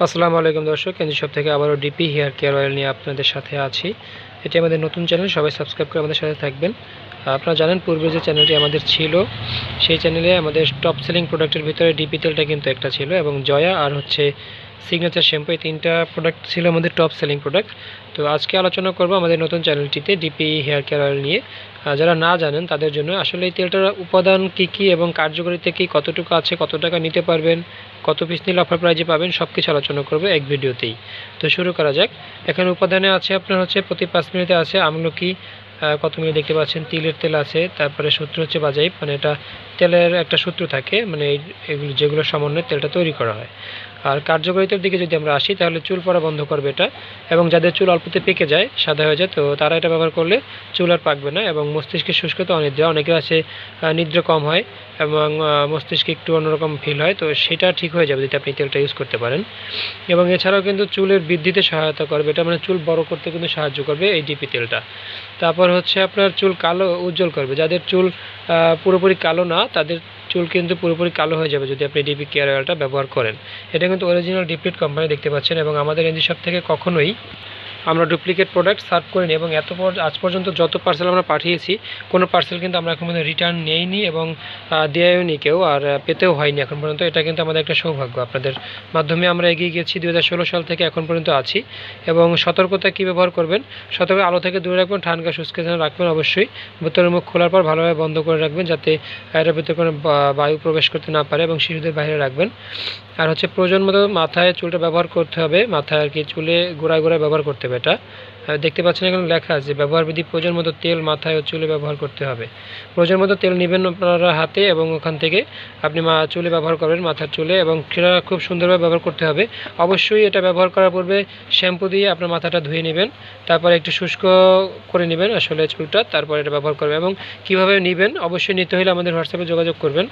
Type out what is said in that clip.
আসসালামু আলাইকুম দর্শক কেন্দ্র সব থেকে আবারও ডিপি হেয়ার কেয়ার অয়েল নিয়ে আপনাদের সাথে আছি। এটি আমাদের নতুন চ্যানেল, সবাই সাবস্ক্রাইব করে আমাদের সাথে থাকবেন। আপনারা জানেন, পূর্বে যে চ্যানেলটি আমাদের ছিল, সেই চ্যানেলে আমাদের টপ সেলিং প্রোডাক্টের ভিতরে ডিপি তেলটা কিন্তু একটা ছিল এবং জয়া আর হচ্ছে সিগনেচার শ্যাম্পু এই তিনটা প্রোডাক্ট ছিল আমাদের টপ সেলিং প্রোডাক্ট তো আজকে আলোচনা করব আমাদের নতুন চ্যানেলটিতে ডিপি হেয়ার কেয়ার অয়েল নিয়ে। যারা না জানেন, তাদের জন্য আসলে এই তেলটার উপাদান কী কী এবং কার্যকারিতা কী, কতটুকু আছে, কত টাকা নিতে পারবেন, কত পিস নিলে অফার প্রাইজে পাবেন সব কিছু আলোচনা করব এক ভিডিওতেই। তো শুরু করা যাক। এখানে উপাদানে আছে আপনার হচ্ছে প্রতি পাঁচ মিনিটে আছে আমলকি কত মিনিট দেখতে পাচ্ছেন? তিলের তেল আছে, তারপরে সূত্র হচ্ছে বাজাইব মানে এটা তেলের একটা সূত্র থাকে মানে এগুলো যেগুলো সমন্বয়ে তেলটা তৈরি করা হয়। আর কার্যকারিতার দিকে যদি আমরা আসি, তাহলে চুল পড়া বন্ধ করবে এটা, এবং যাদের চুল অল্পতে পেকে যায়, সাদা হয়ে যায়, তো তারা এটা ব্যবহার করলে চুল আর পাকবে না, এবং মস্তিষ্কের শুষ্কতা অনিদ্রা অনেকের আছে নিদ্রা কম হয়, এবং মস্তিষ্কে একটু অন্যরকম ফিল হয়, তো সেটা ঠিক হয়ে যাবে যদি আপনি তেলটা ইউজ করতে পারেন। এবং এছাড়াও কিন্তু চুলের বৃদ্ধিতে সহায়তা করবে, এটা মানে চুল বড় করতে কিন্তু সাহায্য করবে এই ডিপি তেলটা। তারপর হচ্ছে আপনার চুল কালো, উজ্জ্বল করবে। যাদের চুল পুরোপুরি কালো না, তাদের চুল কিন্তু পুরোপুরি কালো হয়ে যাবে যদি আপনি ডিপি কেয়ার অয়েলটা ব্যবহার করেন। এটা কিন্তু অরিজিনাল ডিপ্লিট কোম্পানি দেখতে পাচ্ছেন এবং আমাদের এনজি শপ থেকে কখনোই আমরা ডুপ্লিকেট প্রোডাক্ট সার্ভ করিনি এবং এত আজ পর্যন্ত যত পার্সেল আমরা পাঠিয়েছি, কোনো পার্সেল কিন্তু আমরা এখন পর্যন্ত রিটার্ন নেইনি এবং দেয়ও নি কেউ আর পেতেও হয়নি এখন পর্যন্ত। এটা কিন্তু আমাদের একটা সৌভাগ্য আপনাদের মাধ্যমে আমরা এগিয়ে গেছি দু হাজার ষোলো সাল থেকে এখন পর্যন্ত আছি এবং সতর্কতা কী ব্যবহার করবেন? সতর্ক আলো থেকে দূরে রাখবেন, ঠান্ডা শুষ্ক যেন রাখবেন অবশ্যই। বোতলের মুখ খোলার পর ভালোভাবে বন্ধ করে রাখবেন যাতে এর ভিতরে কোনো বায়ু প্রবেশ করতে না পারে এবং শিশুদের বাইরে রাখবেন। আর হচ্ছে প্রয়োজন মতো মাথায় চুলটা ব্যবহার করতে হবে। মাথায় আর কি চুলে গোড়ায় গোড়ায় ব্যবহার করতে হবে। এটা দেখতে পাচ্ছেন এখানে লেখা আছে ব্যবহার বিধি প্রয়োজন মতো তেল মাথায় ও চুলে ব্যবহার করতে হবে। প্রয়োজন মতো তেল নেবেন আপনারা হাতে এবং ওখান থেকে আপনি মা, চুলে ব্যবহার করবেন মাথার চুলে এবং সেটা খুব সুন্দরভাবে ব্যবহার করতে হবে। অবশ্যই এটা ব্যবহার করার পূর্বে শ্যাম্পু দিয়ে আপনার মাথাটা ধুয়ে নেবেন, তারপরে একটু শুষ্ক করে নেবেন আসলে চুলটা, তারপর এটা ব্যবহার করবেন এবং কীভাবে নেবেন অবশ্যই নিতে হলে আমাদের হোয়াটসঅ্যাপে যোগাযোগ করবেন।